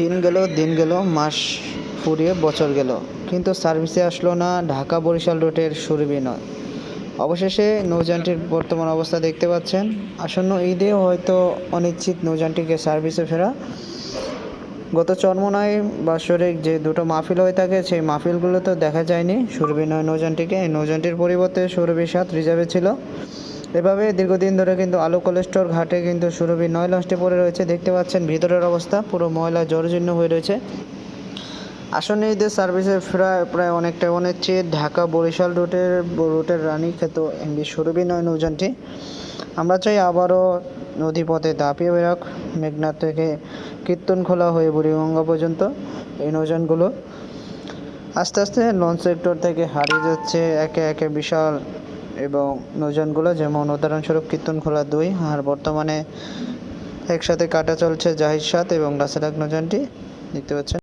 দিন গেল দিন গেল, মাস ফুরিয়ে বছর গেল। কিন্তু সার্ভিসে আসলো না ঢাকা বরিশাল রুটের সুরবিনয় অবশেষে নৌযানটির বর্তমান অবস্থা দেখতে পাচ্ছেন। আসন্ন ঈদে হয়তো অনিশ্চিত নৌযানটিকে সার্ভিসে ফেরা। গত চরমনায় বাৎসরিক যে দুটো মাহফিল হয়ে থাকে, সেই মাহফিলগুলোতে দেখা যায়নি সুরবি নয় নৌযানটিকে। এই নৌযানটির পরিবর্তে সুরভি সাত রিজার্ভে ছিল। এভাবে দীর্ঘদিন ধরে কিন্তু আলু কোলেস্টোর ঘাটে কিন্তু সুরভি নয় লঞ্চটি পড়ে রয়েছে। দেখতে পাচ্ছেন ভিতরের অবস্থা, পুরো ময়লা জর্জীর্ণ হয়ে রয়েছে। আসন্ন ঈদের সার্ভিসে ফেরা প্রায় অনেকটা অনিশ্চিত ঢাকা বরিশাল রুটের রুটের রানী খ্যাত এমবি সুরভি নয় নৌযানটি। আমরা চাই আবারও নদীপথে দাপিয়ে বেরোক। মেঘনা থেকে কীর্তনখোলা হয়ে বুড়িগঙ্গা পর্যন্ত এই নৌযানগুলো। আস্তে আস্তে লঞ্চ সেক্টর থেকে হারিয়ে যাচ্ছে একে একে বিশাল এবং নৌযানগুলো যেমন উদাহরণস্বরূপ কীর্তন খোলা দুই, আর বর্তমানে একসাথে কাটা চলছে জাহির সাত এবং রাসেলাক নৌযানটি। দেখতে পাচ্ছেন।